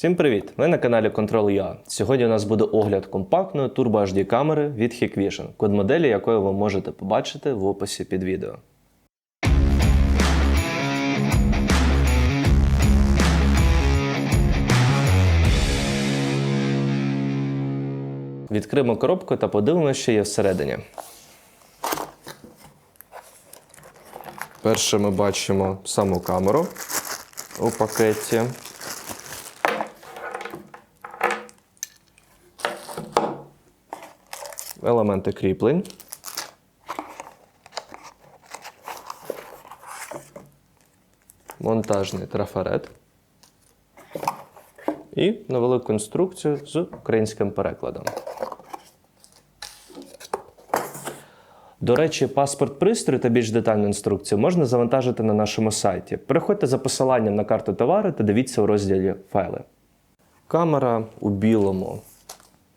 Всім привіт! Ви на каналі Control.ua. Сьогодні у нас буде огляд компактної Turbo HD камери від Hikvision, код моделі якої ви можете побачити в описі під відео. Відкриємо коробку та подивимося, що є всередині. Перше ми бачимо саму камеру у пакеті. Елементи кріплень. Монтажний трафарет. І невелику інструкцію з українським перекладом. До речі, паспорт пристрою та більш детальну інструкцію можна завантажити на нашому сайті. Переходьте за посиланням на карту товару та дивіться у розділі файли. Камера у білому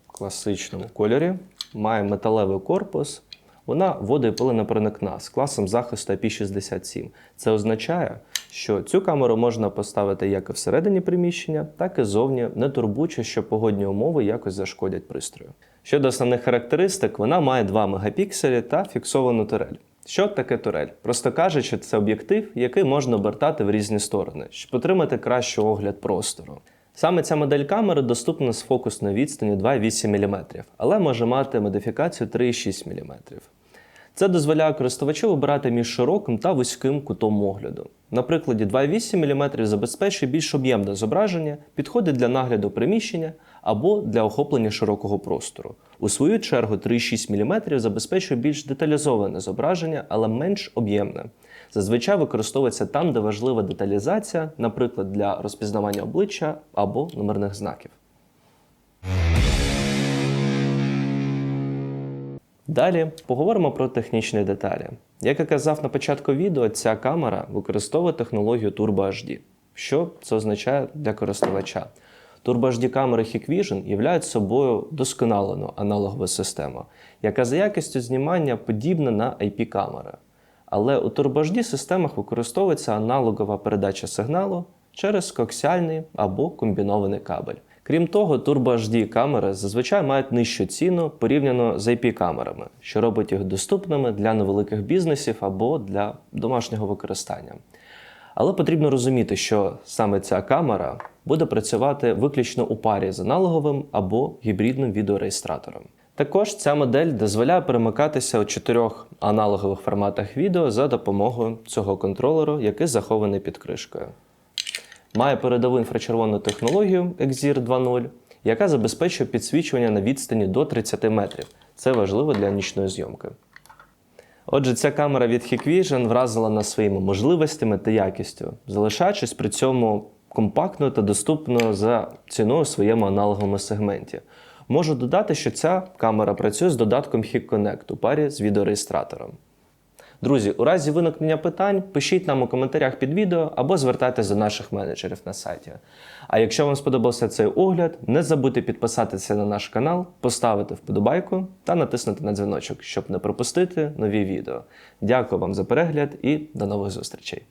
класичному кольорі має металевий корпус. Вона вода і пиленепроникна з класом захисту IP67. Це означає, що цю камеру можна поставити як і всередині приміщення, так і зовні, не турбуючи, що погодні умови якось зашкодять пристрою. Щодо основних характеристик, вона має 2 мегапікселі та фіксовану турель. Що таке турель? Просто кажучи, це об'єктив, який можна обертати в різні сторони, щоб отримати кращий огляд простору. Саме ця модель камери доступна з фокусною відстані 2,8 мм, але може мати модифікацію 3,6 мм. Це дозволяє користувачу обирати між широким та вузьким кутом огляду. На прикладі 2,8 мм забезпечує більш об'ємне зображення, підходить для нагляду приміщення або для охоплення широкого простору. У свою чергу 3,6 мм забезпечує більш деталізоване зображення, але менш об'ємне. Зазвичай використовується там, де важлива деталізація, наприклад, для розпізнавання обличчя або номерних знаків. Далі поговоримо про технічні деталі. Як я казав на початку відео, ця камера використовує технологію Turbo HD. Що це означає для користувача? Turbo HD камери Hikvision являють собою досконалену аналогову систему, яка за якістю знімання подібна на IP-камери. Але у Turbo HD системах використовується аналогова передача сигналу через коаксіальний або комбінований кабель. Крім того, Turbo HD камери зазвичай мають нижчу ціну порівняно з IP-камерами, що робить їх доступними для невеликих бізнесів або для домашнього використання. Але потрібно розуміти, що саме ця камера буде працювати виключно у парі з аналоговим або гібридним відеореєстратором. Також ця модель дозволяє перемикатися у чотирьох аналогових форматах відео за допомогою цього контролеру, який захований під кришкою. Має передову інфрачервону технологію Exir 2.0, яка забезпечує підсвічування на відстані до 30 метрів. Це важливо для нічної зйомки. Отже, ця камера від Hikvision вразила нас своїми можливостями та якістю, залишаючись при цьому компактною та доступною за ціною у своєму аналоговому сегменті. Можу додати, що ця камера працює з додатком Hik Connect у парі з відеореєстратором. Друзі, у разі виникнення питань пишіть нам у коментарях під відео або звертайтеся до наших менеджерів на сайті. А якщо вам сподобався цей огляд, не забудьте підписатися на наш канал, поставити вподобайку та натиснути на дзвіночок, щоб не пропустити нові відео. Дякую вам за перегляд і до нових зустрічей!